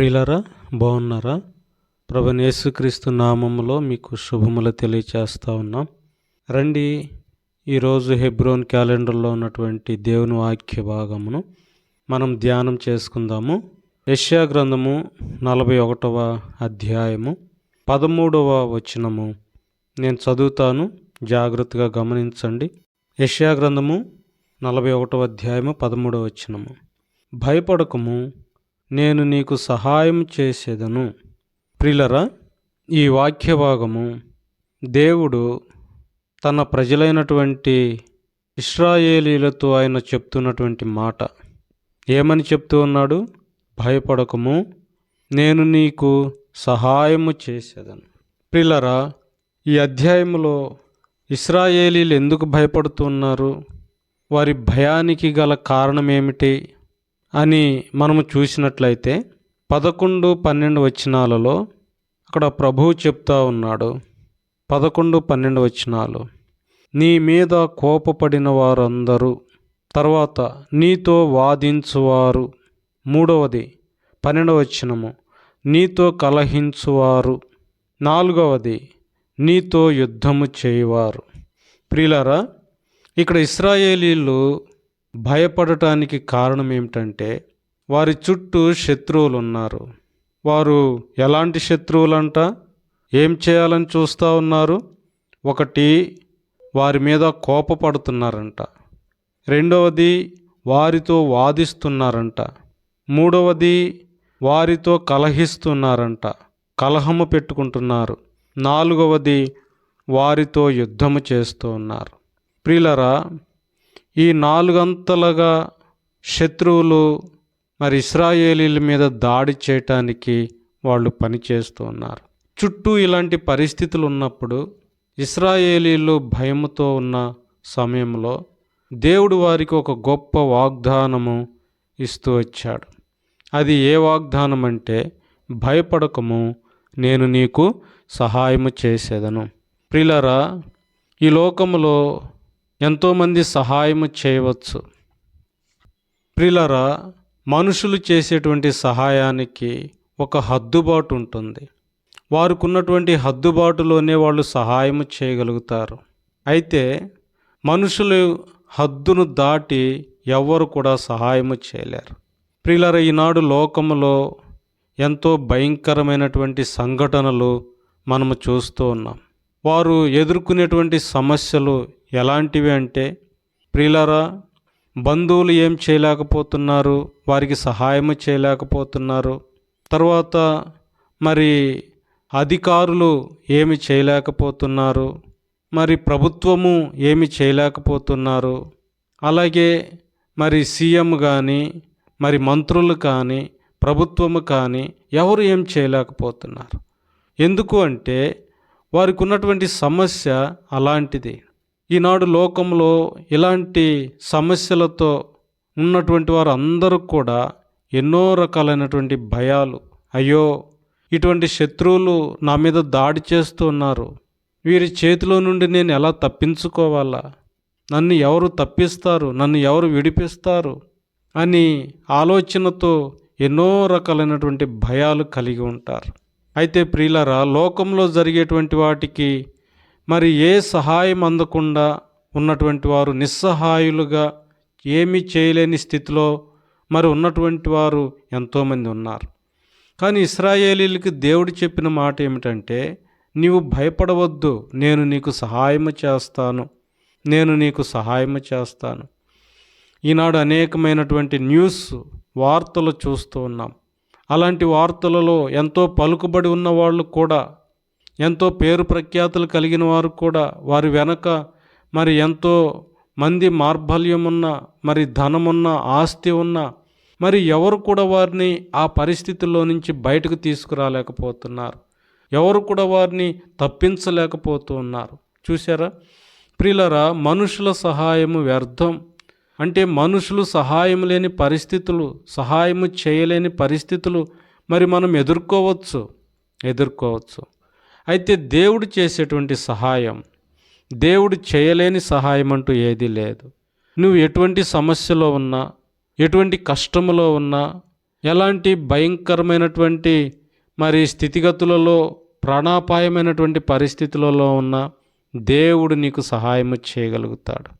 ప్రియులరా బాగున్నారా? ప్రభు యేసుక్రీస్తు నామములో మీకు శుభములు తెలియచేస్తా ఉన్నాం. రండి ఈరోజు హెబ్రోన్ క్యాలెండర్లో ఉన్నటువంటి దేవుని వాక్య భాగమును మనం ధ్యానం చేసుకుందాము. యష్యా గ్రంథము నలభై ఒకటవ అధ్యాయము పదమూడవ వచనము. నేను చదువుతాను జాగ్రత్తగా గమనించండి. యష్యా గ్రంథము నలభై ఒకటవ అధ్యాయము పదమూడవ వచనము. భయపడకము నేను నీకు సహాయం చేసేదను. ప్రిలరా ఈ వాక్య భాగము దేవుడు తన ప్రజలైనటువంటి ఇస్రాయేలీలతో ఆయన చెప్తున్నటువంటి మాట. ఏమని చెప్తూ ఉన్నాడు? భయపడకము నేను నీకు సహాయము చేసేదను. ప్రిలరా ఈ అధ్యాయంలో ఇస్రాయేలీలు ఎందుకు భయపడుతున్నారు వారి భయానికి గల కారణం ఏమిటి అని మనము చూసినట్లయితే పదకొండు పన్నెండు వచనాలలో అక్కడ ప్రభువు చెప్తా ఉన్నాడు. పదకొండు పన్నెండు వచనాలు. నీ మీద కోపపడిన వారందరూ తర్వాత నీతో వాదించువారు. మూడవది పన్నెండవ వచనము. నీతో కలహించువారు. నాలుగవది నీతో యుద్ధము చేయవారు. ప్రియులారా ఇక్కడ ఇస్రాయేలీలు భయపడటానికి కారణం ఏమిటంటే వారి చుట్టూ శత్రువులు ఉన్నారు వారు ఎలాంటి శత్రువులంట? ఏం చేయాలని చూస్తూ ఉన్నారు? ఒకటి వారి మీద కోపపడుతున్నారంట. రెండవది వారితో వాదిస్తున్నారంట. మూడవది వారితో కలహిస్తున్నారంట. కలహము పెట్టుకుంటున్నారు. నాలుగవది వారితో యుద్ధము చేస్తూ ఉన్నారు. ప్రియులరా ఈ నాలుగంతలుగా శత్రువులు మరి ఇస్రాయేలీల మీద దాడి చేయటానికి వాళ్ళు పనిచేస్తూ ఉన్నారు. చుట్టూ ఇలాంటి పరిస్థితులు ఉన్నప్పుడు ఇస్రాయేలీలు భయముతో ఉన్న సమయంలో దేవుడు వారికి ఒక గొప్ప వాగ్దానము ఇస్తూ వచ్చాడు. అది ఏ వాగ్దానం అంటే భయపడకము నేను నీకు సహాయము చేసేదను. ప్రిలరా ఈ లోకములో ఎంతోమంది సహాయము చేయవచ్చు. ప్రిలరా మనుషులు చేసేటువంటి సహాయానికి ఒక హద్దుబాటు ఉంటుంది. వారికున్నటువంటి హద్దుబాటులోనే వాళ్ళు సహాయము చేయగలుగుతారు. అయితే మనుషులు హద్దును దాటి ఎవ్వరు కూడా సహాయము చేయలేరు. ప్రిలర ఈనాడు లోకములో ఎంతో భయంకరమైనటువంటి సంఘటనలు మనము చూస్తూ ఉన్నాం. వారు ఎదుర్కొనేటువంటి సమస్యలు ఎలాంటివి అంటే ప్రియులరా బంధువులు ఏం చేయలేకపోతున్నారు వారికి సహాయము చేయలేకపోతున్నారు తర్వాత మరి అధికారులు ఏమి చేయలేకపోతున్నారు మరి ప్రభుత్వము ఏమి చేయలేకపోతున్నారు అలాగే మరి సీఎం కానీ మరి మంత్రులు కానీ ప్రభుత్వము కానీ ఎవరు ఏం చేయలేకపోతున్నారు? ఎందుకు అంటే వారికి ఉన్నటువంటి సమస్య అలాంటిది. ఈనాడు లోకంలో ఇలాంటి సమస్యలతో ఉన్నటువంటి వారు అందరూ కూడా ఎన్నో రకాలైనటువంటి భయాలు. అయ్యో ఇటువంటి శత్రువులు నా మీద దాడి చేస్తూ ఉన్నారు. వీరి చేతిలో నుండి నేను ఎలా తప్పించుకోవాలా? నన్ను ఎవరు తప్పిస్తారు? నన్ను ఎవరు విడిపిస్తారు? అని ఆలోచనతో ఎన్నో రకాలైనటువంటి భయాలు కలిగి ఉంటారు. అయితే ప్రియులరా లోకంలో జరిగేటువంటి వాటికి మరి ఏ సహాయం అందకుండా ఉన్నటువంటి వారు నిస్సహాయులుగా ఏమీ చేయలేని స్థితిలో మరి ఉన్నటువంటి వారు ఎంతోమంది ఉన్నారు. కానీ ఇస్రాయేలీలకి దేవుడు చెప్పిన మాట ఏమిటంటే నీవు భయపడవద్దు నేను నీకు సహాయము చేస్తాను నేను నీకు సహాయము చేస్తాను. ఈనాడు అనేకమైనటువంటి న్యూస్ వార్తలు చూస్తూ ఉన్నాం. అలాంటి వార్తలలో ఎంతో పలుకుబడి ఉన్న వాళ్ళు కూడా ఎంతో పేరు ప్రఖ్యాతులు కలిగిన వారు కూడా వారి వెనక మరి ఎంతో మంది మార్బల్యం ఉన్న మరి ధనమున్న ఆస్తి ఉన్న మరి ఎవరు కూడా వారిని ఆ పరిస్థితుల్లో నుంచి బయటకు తీసుకురాలేకపోతున్నారు. ఎవరు కూడా వారిని తప్పించలేకపోతూ ఉన్నారు చూసారా ప్రిలరా మనుషుల సహాయము వ్యర్థం. అంటే మనుషులు సహాయం లేని పరిస్థితులు సహాయము చేయలేని పరిస్థితులు మరి మనం ఎదుర్కోవచ్చు ఎదుర్కోవచ్చు. అయితే దేవుడు చేసేటువంటి సహాయం దేవుడు చేయలేని సహాయం అంటూ ఏదీ లేదు. నువ్వు ఎటువంటి సమస్యలో ఉన్నా ఎటువంటి కష్టములో ఉన్నా ఎలాంటి భయంకరమైనటువంటి మరి స్థితిగతులలో ప్రాణాపాయమైనటువంటి పరిస్థితులలో ఉన్న దేవుడు నీకు సహాయం చేయగలుగుతాడు.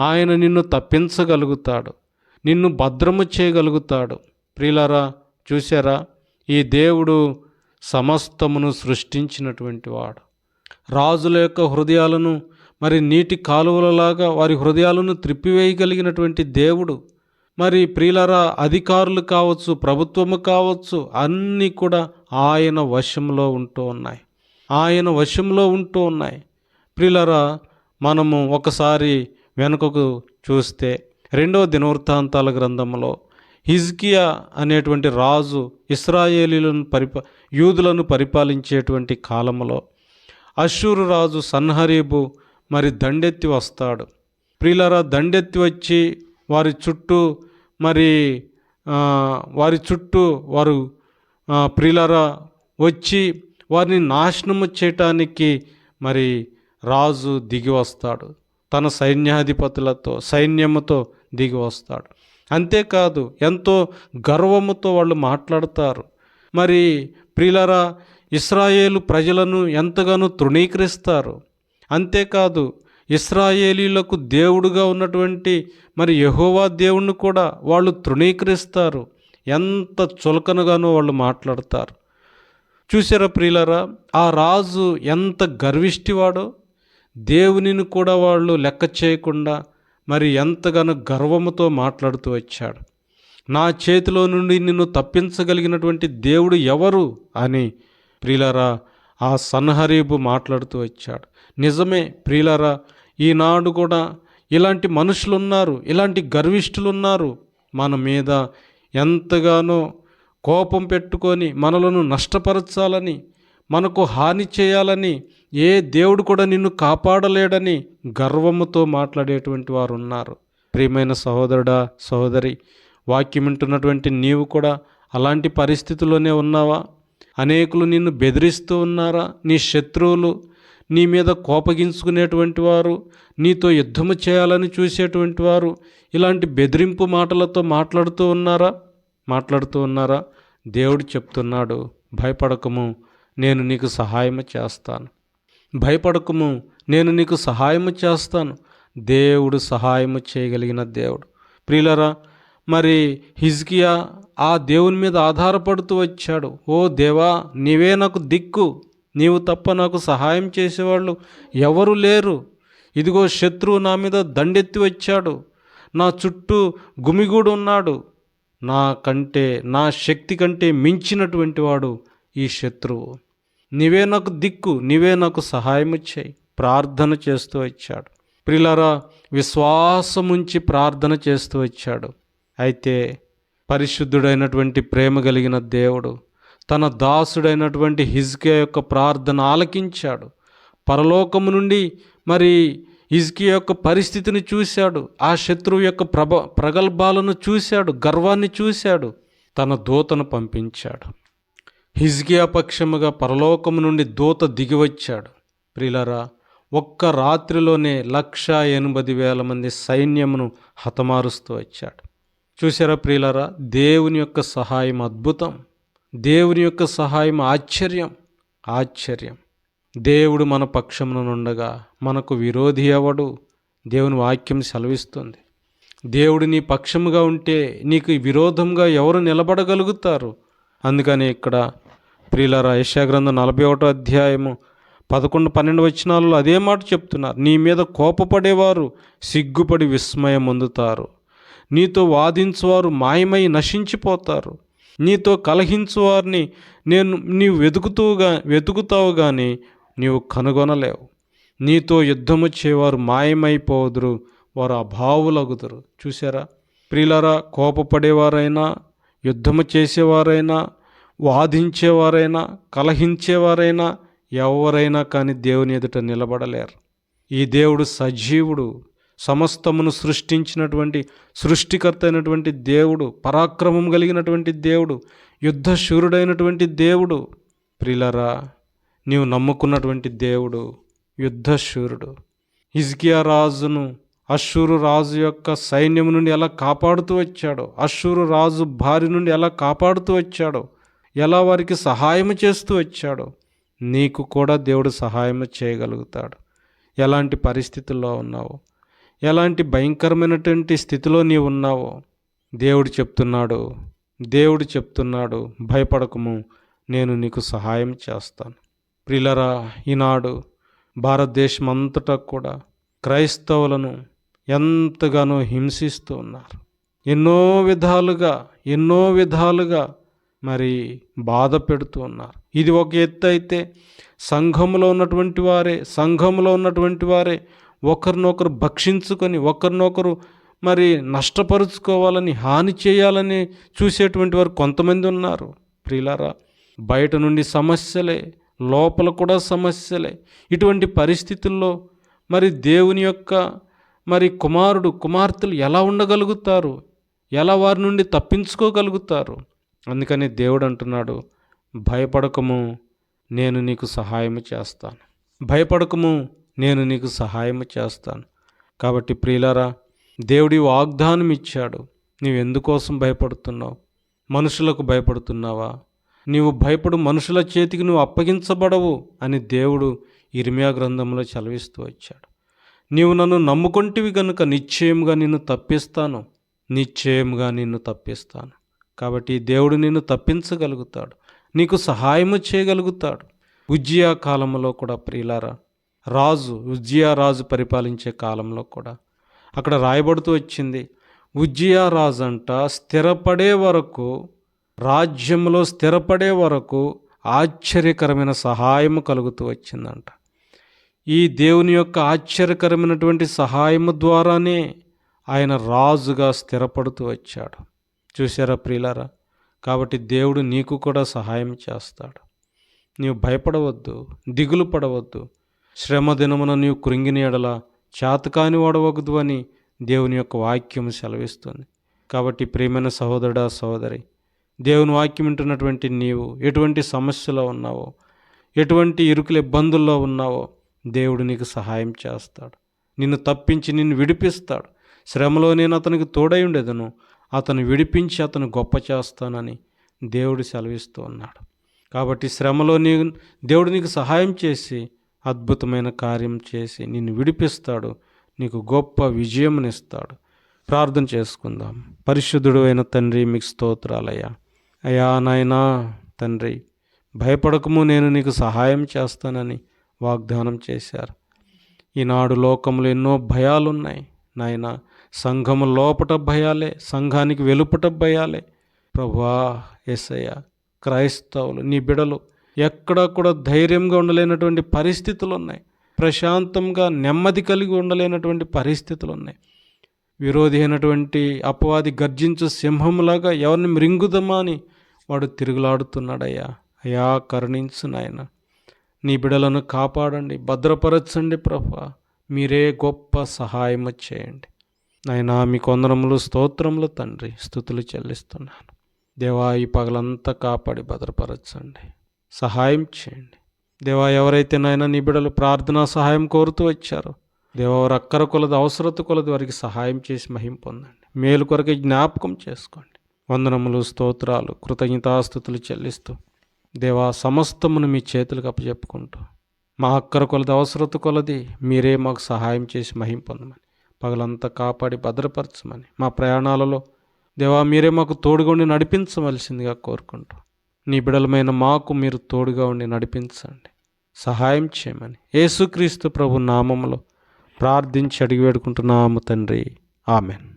ఆయన నిన్ను తప్పించగలుగుతాడు. నిన్ను భద్రము చేయగలుగుతాడు. ప్రియులారా చూసారా ఈ దేవుడు సమస్తమును సృష్టించినటువంటి వాడు. రాజుల యొక్క హృదయాలను మరి నీటి కాలువలలాగా వారి హృదయాలను త్రిప్పివేయగలిగినటువంటి దేవుడు. మరి ప్రియులరా అధికారులు కావచ్చు ప్రభుత్వము కావచ్చు అన్నీ కూడా ఆయన వశంలో ఉంటూ ఉన్నాయి. ఆయన వశంలో ఉంటూ ఉన్నాయి. ప్రియులరా మనము ఒకసారి వెనుకకు చూస్తే రెండవ దినవృత్తాంతాల గ్రంథంలో హిజ్కియా అనేటువంటి రాజు ఇస్రాయేలీలను పరిపా యూదులను పరిపాలించేటువంటి కాలంలో అశ్షూరు రాజు సన్హరీబు మరి దండెత్తి వస్తాడు. ప్రియులరా దండెత్తి వచ్చి వారి చుట్టూ మరి వారి చుట్టూ వారు ప్రియులరా వచ్చి వారిని నాశనము చేయటానికి మరి రాజు దిగి వస్తాడు. తన సైన్యాధిపతులతో సైన్యముతో దిగి వస్తాడు. అంతేకాదు ఎంతో గర్వముతో వాళ్ళు మాట్లాడతారు. మరి ప్రిలరా ఇస్రాయేలు ప్రజలను ఎంతగానో తృణీకరిస్తారు. అంతేకాదు ఇస్రాయేలీలకు దేవుడుగా ఉన్నటువంటి మరి యహోవా దేవుణ్ణి కూడా వాళ్ళు తృణీకరిస్తారు. ఎంత చులకనగానో వాళ్ళు మాట్లాడతారు. చూసారా ప్రియులరా ఆ రాజు ఎంత గర్విష్టివాడో? దేవునిని కూడా వాళ్ళు లెక్క చేయకుండా మరి ఎంతగానో గర్వముతో మాట్లాడుతూ వచ్చాడు. నా చేతిలో నుండి నిన్ను తప్పించగలిగినటువంటి దేవుడు ఎవరు? అని ప్రియులరా ఆ సన్హరీబు మాట్లాడుతూ వచ్చాడు. నిజమే ప్రియులరా ఈనాడు కూడా ఇలాంటి మనుషులున్నారు ఇలాంటి గర్విష్ఠులున్నారు. మన మీద ఎంతగానో కోపం పెట్టుకొని మనలను నష్టపరచాలని మనకు హాని చేయాలని ఏ దేవుడు కూడా నిన్ను కాపాడలేడని గర్వముతో మాట్లాడేటువంటి వారు ఉన్నారు ప్రియమైన సహోదరుడా సహోదరి వాక్యం వింటున్నటువంటి నీవు కూడా అలాంటి పరిస్థితుల్లోనే ఉన్నావా? అనేకులు నిన్ను బెదిరిస్తూ ఉన్నారా? నీ శత్రువులు నీ మీద కోపగించుకునేటువంటి వారు నీతో యుద్ధము చేయాలని చూసేటువంటి వారు ఇలాంటి బెదిరింపు మాటలతో మాట్లాడుతూ ఉన్నారా? మాట్లాడుతూ ఉన్నారా? దేవుడు చెప్తున్నాడు భయపడకము నేను నీకు సహాయం చేస్తాను. భయపడకము. నేను నీకు సహాయము చేస్తాను. దేవుడు సహాయము చేయగలిగిన దేవుడు. ప్రియులరా మరి హిజ్కియా ఆ దేవుని మీద ఆధారపడుతూ వచ్చాడు. ఓ దేవా నీవే నాకు దిక్కు. నీవు తప్ప నాకు సహాయం చేసేవాళ్ళు ఎవరు లేరు. ఇదిగో శత్రువు నా మీద దండెత్తి వచ్చాడు. నా చుట్టూ గుమిగూడు ఉన్నాడు. నా కంటే నా శక్తి కంటే మించినటువంటి వాడు ఈ శత్రువు. నీవే నాకు దిక్కు నీవే నాకు సహాయము చేయి. ప్రార్థన చేస్తూ వచ్చాడు. ప్రిలరా విశ్వాసముంచి ప్రార్థన చేస్తూ వచ్చాడు. అయితే పరిశుద్ధుడైనటువంటి ప్రేమ కలిగిన దేవుడు తన దాసుడైనటువంటి హిజ్కే యొక్క ప్రార్థన ఆలకించాడు. పరలోకము నుండి మరి హిజ్కియా యొక్క పరిస్థితిని చూశాడు. ఆ శత్రువు యొక్క ప్రభ ప్రగల్భాలను చూశాడు గర్వాన్ని చూశాడు తన దూతను పంపించాడు. హిజ్కియా పక్షముగా పరలోకము నుండి దూత దిగివచ్చాడు. ప్రిలరా ఒక్క రాత్రిలోనే లక్ష ఎనభై వేల మంది సైన్యమును హతమారుస్తూ వచ్చాడు. చూసారా ప్రియులరా దేవుని యొక్క సహాయం అద్భుతం. దేవుని యొక్క సహాయం ఆశ్చర్యం. ఆశ్చర్యం. దేవుడు మన పక్షమునుండగా మనకు విరోధి ఎవడు? దేవుని వాక్యం సెలవిస్తుంది. దేవుడు నీ పక్షముగా ఉంటే నీకు విరోధంగా ఎవరు నిలబడగలుగుతారు? అందుకని ఇక్కడ ప్రియులరా యశాగ్రంథం నలభై ఒకటో అధ్యాయము పదకొండు పన్నెండు వచనాలలో అదే మాట చెప్తున్నారు. నీ మీద కోపపడేవారు సిగ్గుపడి విస్మయం పొందుతారు. నీతో వాదించువారు మాయమై నశించిపోతారు. నీతో కలహించువారిని నేను నీవు వెతుకుతూగా వెతుకుతావు కానీ నీవు కనుగొనలేవు. నీతో యుద్ధము చేవారు మాయమైపోదురు వారు అభావులగుదురు. చూసారా ప్రియులరా కోపపడేవారైనా యుద్ధము చేసేవారైనా వాదించేవారైనా కలహించేవారైనా ఎవరైనా కానీ దేవుని ఎదుట నిలబడలేరు. ఈ దేవుడు సజీవుడు సమస్తమును సృష్టించినటువంటి సృష్టికర్త అయినటువంటి దేవుడు పరాక్రమం కలిగినటువంటి దేవుడు యుద్ధశూరుడైనటువంటి దేవుడు. ప్రిలరా నీవు నమ్ముకున్నటువంటి దేవుడు యుద్ధశూరుడు హిజ్కియా రాజును అశ్షూరు రాజు యొక్క సైన్యం నుండి ఎలా కాపాడుతూ వచ్చాడో అశ్షూరు రాజు భార్య నుండి ఎలా కాపాడుతూ వచ్చాడో ఎలా వారికి సహాయం చేస్తూ వచ్చాడో నీకు కూడా దేవుడు సహాయం చేయగలుగుతాడు. ఎలాంటి పరిస్థితుల్లో ఉన్నావో ఎలాంటి భయంకరమైనటువంటి స్థితిలో నీవు ఉన్నావో దేవుడు చెప్తున్నాడు దేవుడు చెప్తున్నాడు భయపడకము నేను నీకు సహాయం చేస్తాను. ప్రిలరా ఈనాడు భారతదేశం అంతటా కూడా క్రైస్తవులను ఎంతగానో హింసిస్తూ ఉన్నారు. ఎన్నో విధాలుగా ఎన్నో విధాలుగా మరి బాధ పెడుతూ ఉన్నారు. ఇది ఒక ఎత్తు అయితే సంఘంలో ఉన్నటువంటి వారే సంఘంలో ఉన్నటువంటి వారే ఒకరినొకరు భక్షించుకొని ఒకరినొకరు మరి నష్టపరుచుకోవాలని హాని చేయాలని చూసేటువంటి వారు కొంతమంది ఉన్నారు. ప్రియులారా బయట నుండి సమస్యలే లోపల కూడా సమస్యలే. ఇటువంటి పరిస్థితుల్లో మరి దేవుని యొక్క మరి కుమారుడు కుమార్తెలు ఎలా ఉండగలుగుతారు? ఎలా వారి నుండి తప్పించుకోగలుగుతారు? అందుకని దేవుడు అంటున్నాడు భయపడకము నేను నీకు సహాయం చేస్తాను. భయపడకము నేను నీకు సహాయం చేస్తాను. కాబట్టి ప్రియులారా దేవుడి వాగ్దానం ఇచ్చాడు నీవు ఎందుకోసం భయపడుతున్నావు? మనుషులకు భయపడుతున్నావా? నీవు భయపడు మనుషుల చేతికి నువ్వు అప్పగించబడవు అని దేవుడు ఇర్మియా గ్రంథంలో చలవిస్తూ వచ్చాడు. నీవు నన్ను నమ్ముకుంటివి గనుక నిశ్చయముగా నిన్ను తప్పిస్తాను నిశ్చయముగా నిన్ను తప్పిస్తాను. కాబట్టి దేవుడు నిన్ను తప్పించగలుగుతాడు. నీకు సహాయము చేయగలుగుతాడు. ఉజ్జియా కాలంలో కూడా ప్రియులారా రాజు ఉజ్జియా రాజు పరిపాలించే కాలంలో కూడా అక్కడ రాయబడుతూ వచ్చింది. ఉజ్జియా రాజు అంట స్థిరపడే వరకు రాజ్యంలో స్థిరపడే వరకు ఆశ్చర్యకరమైన సహాయము కలుగుతూ వచ్చిందంట. ఈ దేవుని యొక్క ఆశ్చర్యకరమైనటువంటి సహాయము ద్వారానే ఆయన రాజుగా స్థిరపడుతూ వచ్చాడు. చూసారా ప్రియులారా? కాబట్టి దేవుడు నీకు కూడా సహాయం చేస్తాడు. నీవు భయపడవద్దు దిగులు పడవద్దు. శ్రమ దినమున నీవు కృంగిని ఎడల చేతకాని వాడవద్దు అని దేవుని యొక్క వాక్యం సెలవిస్తుంది. కాబట్టి ప్రియమైన సహోదరుడా సహోదరి దేవుని వాక్యం వింటున్నటువంటి నీవు ఎటువంటి సమస్యలో ఉన్నావో ఎటువంటి ఇరుకుల ఇబ్బందుల్లో ఉన్నావో దేవుడు నీకు సహాయం చేస్తాడు. నిన్ను తప్పించి నిన్ను విడిపిస్తాడు. శ్రమలో నేను అతనికి తోడై ఉండేదను. అతను విడిపించి అతను గొప్ప చేస్తానని దేవుడు సెలవిస్తూ ఉన్నాడు. కాబట్టి శ్రమలో నీ దేవుడు నీకు సహాయం చేసి అద్భుతమైన కార్యం చేసి నిన్ను విడిపిస్తాడు. నీకు గొప్ప విజయమునిస్తాడు. ప్రార్థన చేసుకుందాం. పరిశుద్ధుడు అయిన తండ్రి మీకు స్తోత్రాలయ్యా. అయ్యా నాయనా తండ్రి భయపడకము నేను నీకు సహాయం చేస్తానని వాగ్దానం చేశారు. ఈనాడు లోకంలో ఎన్నో భయాలున్నాయి. నాయన సంఘము లోపట భయాలే సంఘానికి వెలుపట భయాలే. ప్రభా ఎస్ఐయ క్రైస్తవులు నీ బిడలు ఎక్కడా కూడా ధైర్యంగా ఉండలేనటువంటి పరిస్థితులు ఉన్నాయి ప్రశాంతంగా నెమ్మది కలిగి ఉండలేనటువంటి పరిస్థితులు ఉన్నాయి విరోధి అయినటువంటి అపవాది గర్జించు సింహంలాగా ఎవరిని మృంగుదమా అని వాడు తిరుగులాడుతున్నాడయ్యా. అయ్యా కరుణించు నాయన. నీ బిడలను కాపాడండి భద్రపరచండి ప్రభా మీరే గొప్ప సహాయము చేయండి. నాయనా మీ కొందరములు స్తోత్రములు తండ్రి స్థుతులు చెల్లిస్తున్నాను. దేవా ఈ పగలంతా కాపాడి భద్రపరచండి. సహాయం చేయండి. దేవా ఎవరైతే నాయన నీ బిడలు ప్రార్థనా సహాయం కోరుతూ వచ్చారో దేవా వారు అక్కర కొలది అవసరత కొలది వారికి సహాయం చేసి మహిం పొందండి. మేలు కొరకు జ్ఞాపకం చేసుకోండి. వందనములు స్తోత్రాలు కృతజ్ఞతాస్థుతులు చెల్లిస్తూ దేవా సమస్తమును మీ చేతులకు అప్పచెప్పుకుంటూ మా అక్కర కొలది అవసరత కొలది మీరే మాకు సహాయం చేసి మహిం పొందమని పగలంతా కాపాడి భద్రపరచమని మా ప్రయాణాలలో దేవా మీరే మాకు తోడుగా ఉండి నడిపించవలసిందిగా కోరుకుంటూ నీ బిడలమైన మాకు మీరు తోడుగా ఉండి నడిపించండి సహాయం చేయమని యేసుక్రీస్తు ప్రభు నామములో ప్రార్థించి అడిగి వేడుకుంటున్నాము తండ్రి. ఆమెన్.